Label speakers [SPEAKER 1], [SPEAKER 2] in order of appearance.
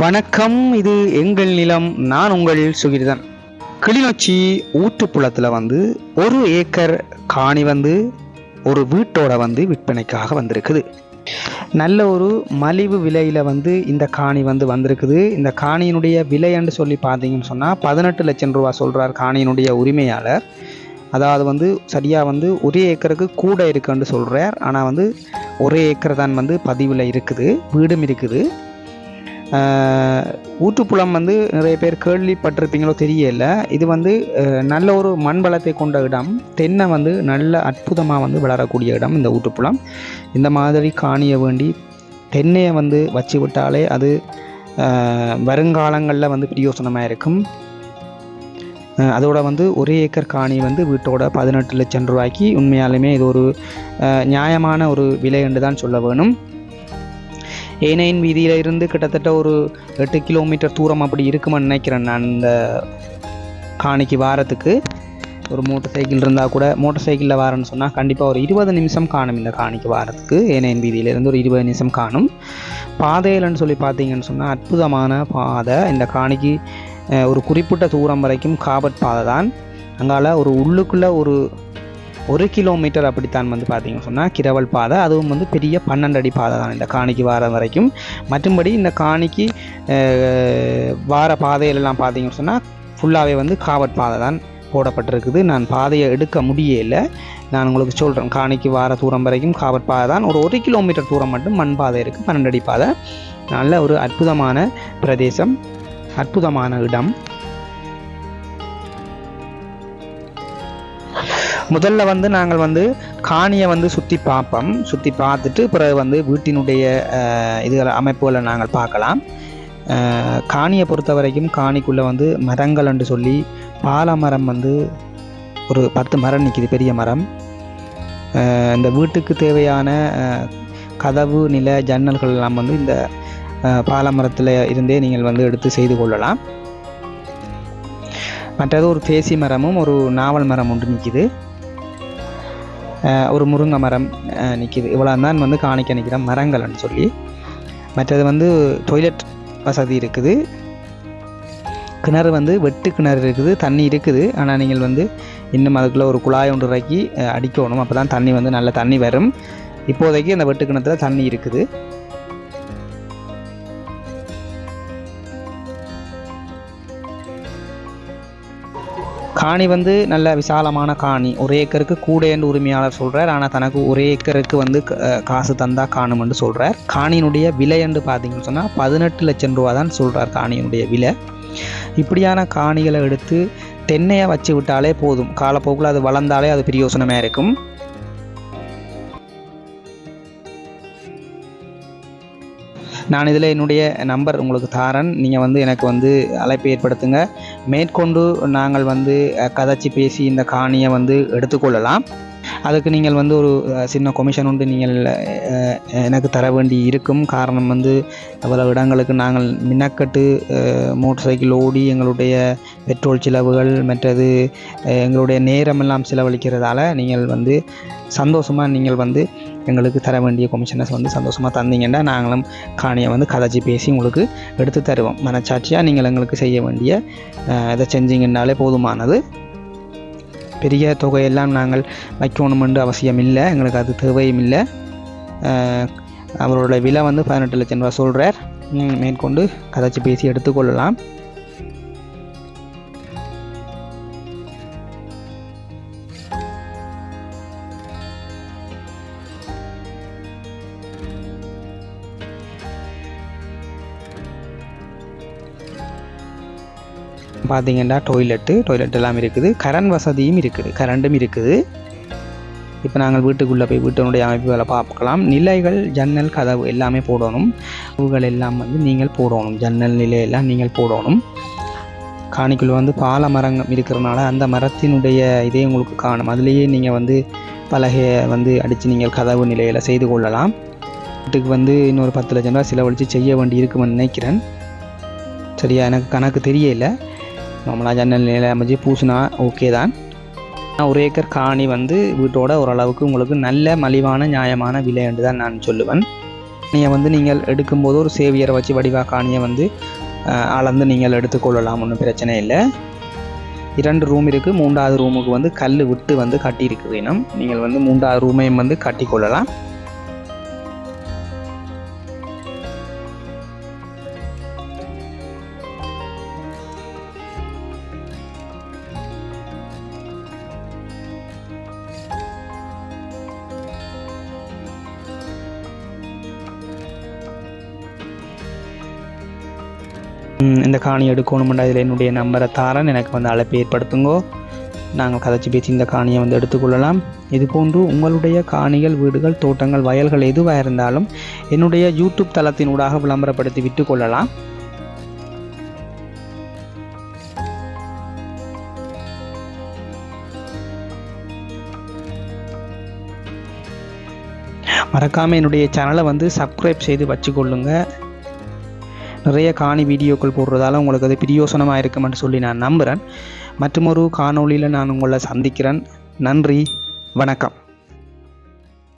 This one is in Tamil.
[SPEAKER 1] வணக்கம் இது எங்கள் நிலம் நான் உங்கள் சுகிர்தன். கிளிநொச்சி ஊற்றுப்புலத்தில் வந்து ஒரு ஏக்கர் காணி வந்து ஒரு வீட்டோட வந்து விற்பனைக்காக வந்திருக்குது. நல்ல ஒரு மலிவு விலையில் வந்து இந்த காணி வந்து வந்திருக்குது. இந்த காணியினுடைய விலைன்னு சொல்லி பார்த்தீங்கன்னு சொன்னால் பதினெட்டு லட்சம் ரூபா சொல்கிறார் காணியினுடைய உரிமையாளர். அதாவது வந்து சரியாக வந்து ஒரே ஏக்கருக்கு கூட இருக்குன்னு சொல்கிறார் ஆனால் வந்து ஒரே ஏக்கர் தான் வந்து பதிவில் இருக்குது வீடும் இருக்குது. ஊற்றுப்புலம் வந்து நிறைய பேர் கேள்விப்பட்டிருப்பீங்களோ தெரியல. இது வந்து நல்ல ஒரு மண் வளத்தை கொண்ட இடம். தென்னை வந்து நல்ல அற்புதமாக வந்து வளரக்கூடிய இடம் இந்த ஊற்றுப்புலம். இந்த மாதிரி காணிய வேண்டி தென்னையை வந்து வச்சு விட்டாலே அது வருங்காலங்களில் வந்து பிரயோசனமாக இருக்கும். அதோட வந்து ஒரே ஏக்கர் காணி வந்து வீட்டோட பதினெட்டு லட்சம் ரூபாய்க்கு உண்மையாலுமே இது ஒரு நியாயமான ஒரு விலை என்று தான் சொல்ல வேணும். ஏனையின் வீதியிலிருந்து கிட்டத்தட்ட ஒரு எட்டு கிலோமீட்டர் தூரம் அப்படி இருக்குமான்னு நினைக்கிறேன் நான் இந்த காணிக்கு வாரத்துக்கு. ஒரு மோட்டர் சைக்கிள் இருந்தால் கூட மோட்டர் சைக்கிளில் வரேன்னு சொன்னால் கண்டிப்பாக ஒரு இருபது நிமிஷம் காணும் இந்த காணிக்கு வாரத்துக்கு. ஏனையின் வீதியிலேருந்து ஒரு இருபது நிமிஷம் காணும். பாதையிலன்னு சொல்லி பார்த்தீங்கன்னு சொன்னால் அற்புதமான பாதை. இந்த காணிக்கு ஒரு குறிப்பிட்ட தூரம் வரைக்கும் காபட் பாதை தான். அங்கால ஒரு உள்ளுக்குள்ளே ஒரு ஒரு கிலோமீட்டர் அப்படித்தான் வந்து பார்த்தீங்கன்னு சொன்னால் கிரவல் பாதை. அதுவும் வந்து பெரிய பன்னெண்டு அடி பாதை தான். இந்த காணிக்கு வார வரைக்கும். மற்றும்படி இந்த காணிக்கு வார பாதையிலெல்லாம் பார்த்தீங்கன்னு சொன்னால் ஃபுல்லாகவே வந்து காவட் பாதை தான் போடப்பட்டிருக்குது. நான் பாதையை எடுக்க முடியலை நான் உங்களுக்கு சொல்கிறேன் காணிக்கு வார தூரம் வரைக்கும் காவட் பாதை தான். ஒரு ஒரு கிலோமீட்டர் தூரம் மட்டும் மண் பாதை இருக்குது பன்னெண்டு அடி பாதை. நல்ல ஒரு அற்புதமான பிரதேசம் அற்புதமான இடம். முதல்ல வந்து நாங்கள் வந்து காணியை வந்து சுற்றி பார்ப்போம் சுற்றி பார்த்துட்டு பிறகு வந்து வீட்டினுடைய இதுகளை அமைப்புகளை நாங்கள் பார்க்கலாம். காணியை பொறுத்த வரைக்கும் காணிக்குள்ளே வந்து மரங்கள் என்று சொல்லி பாலமரம் வந்து ஒரு பத்து மரம் நிற்கிது பெரிய மரம். இந்த வீட்டுக்கு தேவையான கதவு நில ஜன்னல்கள் எல்லாம் வந்து இந்த பாலமரத்தில் இருந்தே நீங்கள் வந்து எடுத்து செய்து கொள்ளலாம். மற்றது ஒரு தேசி மரமும் ஒரு நாவல் மரம் ஒன்று நிற்கிது ஒரு முருங்கை மரம் நிற்கிது இவ்வளோ தான் வந்து காணிக்க நிற்கிற மரங்கள்னு சொல்லி. மற்றது வந்து டொய்லெட் வசதி இருக்குது. கிணறு வந்து வெட்டு கிணறு இருக்குது தண்ணி இருக்குது. ஆனால் நீங்கள் வந்து இன்னும் அதுக்குள்ளே ஒரு குழாய் ஒன்று இறக்கி அடிக்கணும். அப்போ தான் தண்ணி வந்து நல்ல தண்ணி வரும். இப்போதைக்கு அந்த வெட்டு கிணத்துல தண்ணி இருக்குது. காணி வந்து நல்ல விசாலமான காணி. ஒரு ஏக்கருக்கு கூட என்று உரிமையாளர் சொல்கிறார் ஆனால் தனக்கு ஒரு ஏக்கருக்கு வந்து க- காசு தந்தா காணும்னு சொல்கிறார் காணியினுடைய விலை என்று பார்த்தீங்கன்னு சொன்னால் பதினெட்டு லட்சம் ரூபா தான் சொல்கிறார் காணியினுடைய விலை. இப்படியான காணிகளை எடுத்து தென்னையை வச்சு விட்டாலே போதும். காலப்போக்கில் அது வளர்ந்தாலே அது பிரயோசனமாக இருக்கும். நான் இதில் என்னுடைய நம்பர் உங்களுக்கு தாரன். நீங்கள் வந்து எனக்கு வந்து அழைப்பு ஏற்படுத்துங்க. மேற்கொண்டு நாங்கள் வந்து கதைச்சி பேசி இந்த காணியை வந்து எடுத்துக்கொள்ளலாம். அதுக்கு நீங்கள் வந்து ஒரு சின்ன கொமிஷன் உண்டு நீங்கள் எனக்கு தர வேண்டி இருக்கும். காரணம் வந்து அவ்வளவு இடங்களுக்கு நாங்கள் மின்னக்கட்டு மோட்டர் சைக்கிள் ஓடி எங்களுடைய பெட்ரோல் செலவுகள் மற்றது எங்களுடைய நேரமெல்லாம் செலவழிக்கிறதால நீங்கள் வந்து சந்தோஷமாக நீங்கள் வந்து எங்களுக்கு தர வேண்டிய கொமிஷனஸ் வந்து சந்தோஷமாக தந்தீங்கன்னா நாங்களும் காணியை வந்து கதைச்சி பேசி உங்களுக்கு எடுத்து தருவோம். மனச்சாட்சியாக நீங்கள் எங்களுக்கு செய்ய வேண்டிய இதை செஞ்சீங்கன்னாலே போதுமானது. பெரிய தொகையெல்லாம் நாங்கள் வைக்கணுமென்று அவசியம் இல்லை. எங்களுக்கு அது தேவையும் இல்லை. அவரோட விலை வந்து பதினெட்டு லட்சம் ரூபா சொல்கிறார் மேற்கொண்டு கதைச்சி பேசி எடுத்துக்கொள்ளலாம். பார்த்தீங்கன்னா டொய்லெட்டு டொய்லெட் எல்லாம் இருக்குது. கரண்ட் வசதியும் இருக்குது. கரண்டும் இருக்குது. இப்போ நாங்கள் வீட்டுக்குள்ளே போய் வீட்டினுடைய அமைப்புகளை பார்க்கலாம். நிலைகள் ஜன்னல் கதவு எல்லாமே போடணும். கதவுகள் எல்லாம் வந்து நீங்கள் போடணும். ஜன்னல் நிலையெல்லாம் நீங்கள் போடணும். காணிக்குள்ளே வந்து பால மரங்கள் இருக்கிறனால அந்த மரத்தினுடைய இதே உங்களுக்கு காணும். அதுலேயே நீங்கள் வந்து பலகையை வந்து அடித்து நீங்கள் கதவு நிலையில் செய்து கொள்ளலாம். வீட்டுக்கு வந்து இன்னொரு பத்து லட்சம் ரூபா செலவழித்து செய்ய வேண்டி இருக்குமென்னு நினைக்கிறேன். சரியா? எனக்கு கணக்கு தெரியல. நம்மளா ஜன்னல் நிலை அமைச்சு பூசினா ஓகே தான். ஒரு ஏக்கர் காணி வந்து வீட்டோட ஓரளவுக்கு உங்களுக்கு நல்ல மலிவான நியாயமான விலை என்று தான் நான் சொல்லுவேன். நீங்கள் வந்து நீங்கள் எடுக்கும்போது ஒரு சேவியரை வச்சு வடிவா காணியை வந்து அளந்து நீங்கள் எடுத்துக்கொள்ளலாம் ஒன்றும் பிரச்சனை இல்லை. இரண்டு ரூம் இருக்குது மூன்றாவது ரூமுக்கு வந்து கல் விட்டு வந்து கட்டியிருக்கு வேணும். நீங்கள் வந்து மூன்றாவது ரூமையும் வந்து கட்டிக்கொள்ளலாம். இந்த காணி எடுக்கணுமெண்டா இதில் என்னுடைய நம்பரை தாரன் எனக்கு வந்து அழைப்பு ஏற்படுத்துங்கோ. நாங்கள் கதைச்சி பேசி இந்த காணியை வந்து எடுத்துக்கொள்ளலாம். இது போன்று உங்களுடைய காணிகள் வீடுகள் தோட்டங்கள் வயல்கள் எதுவாக இருந்தாலும் என்னுடைய யூடியூப் தளத்தினூடாக விளம்பரப்படுத்தி விட்டு கொள்ளலாம். மறக்காமல் என்னுடைய சேனலை வந்து சப்ஸ்கிரைப் செய்து வச்சுக்கொள்ளுங்கள் நிறைய காணி வீடியோக்கள் போடுறதால உங்களுக்கு அது பிரியோசனமாக இருக்குமென்று சொல்லி நான் நம்புகிறேன் மற்றொரு காணொளியில் நான் உங்களை சந்திக்கிறேன். நன்றி. வணக்கம்.